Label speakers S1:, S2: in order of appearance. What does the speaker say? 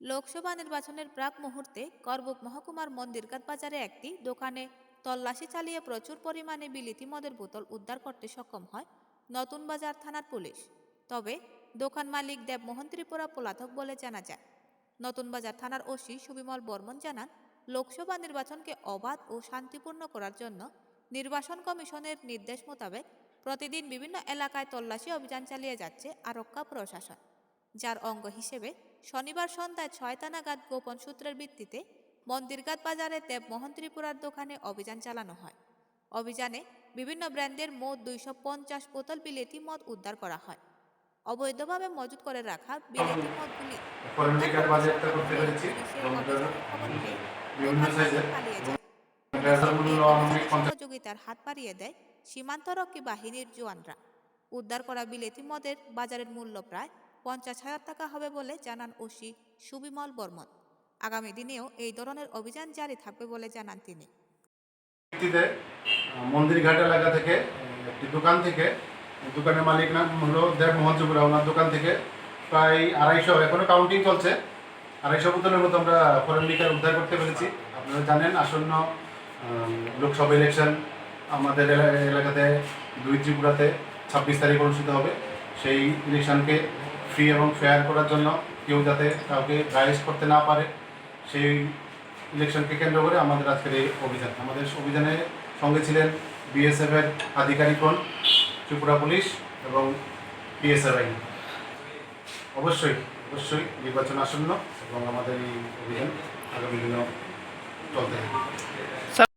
S1: লোকসভা নির্বাচনের প্রাক মুহূর্তে করবুক মহকুমার মন্দিরঘাট বাজারে একটি দোকানে তল্লাশি চালিয়ে প্রচুর পরিমাণে বিলিতি মদের বোতল উদ্ধার করতে সক্ষম হয় নতুন বাজার থানার পুলিশ। তবে দোকান মালিক দেবমোহন ত্রিপুরা পলাতক বলে জানা যায়। নতুন বাজার থানার ওসি সুবিমল বর্মন জানান, লোকসভা নির্বাচনকে অবাধ ও শান্তিপূর্ণ করার জন্য নির্বাচন কমিশনের নির্দেশ মোতাবেক প্রতিদিন বিভিন্ন এলাকায় তল্লাশি অভিযান চালিয়ে যাচ্ছে আরক্ষা প্রশাসন। যার অঙ্গ হিসেবে শনিবার সন্ধ্যায় ছয়টা নাগাদ গোপন সূত্রের ভিত্তিতে মন্দিরঘাট বাজারে দেবমোহন ত্রিপুরার দোকানে অভিযান চালানো হয়। অভিযানে বিভিন্ন ব্র্যান্ডের মোট দুইশো পঞ্চাশ বোতল বিলেতি মদ উদ্ধার করা হয়। অবৈধভাবে মজুত করে রাখা বিলেতি মদগুলি সহযোগিতার হাত বাড়িয়ে দেয় সীমান্তরক্ষী বাহিনীর জওয়ানরা। উদ্ধার করা বিলেতি মদের বাজারের মূল্য প্রায় পঞ্চাশ হাজার টাকা হবে বলে জানান ওসি সুবিমল বর্মন। আগামী দিনেও এই ধরনের অভিযান জারি থাকবে বলে জানান তিনি।
S2: মন্দিরঘাট এলাকা থেকে একটি দোকান থেকে, দোকানের মালিক নাম হলো দেব মোহন চুপুরা ওনার দোকান থেকে প্রায় আড়াইশো, এখনও কাউন্টিং চলছে। আড়াইশো বোতলের মতো আমরা ফরেন লিকার উদ্ধার করতে পেরেছি। আপনারা জানেন, আসন্ন লোকসভা ইলেকশন আমাদের এলা- এলাকাতে দুই ত্রিপুরাতে ছাব্বিশ তারিখ অনুষ্ঠিত হবে। সেই ইলেকশনকে ফ্রি এবং ফেয়ার করার জন্য কেউ যাতে কাউকে রাইজ করতে না পারে, সেই ইলেকশনকে কেন্দ্র করে আমাদের আজকের এই অভিযান। আমাদের অভিযানে সঙ্গে ছিলেন বিএসএফ এর আধিকারিকগণ ত্রিপুরা পুলিশ এবং পিএসএফ আইন। অবশ্যই অবশ্যই নির্বাচন আসন্ন এবং আমাদের এই অভিযান আগামী দিনেও চলতে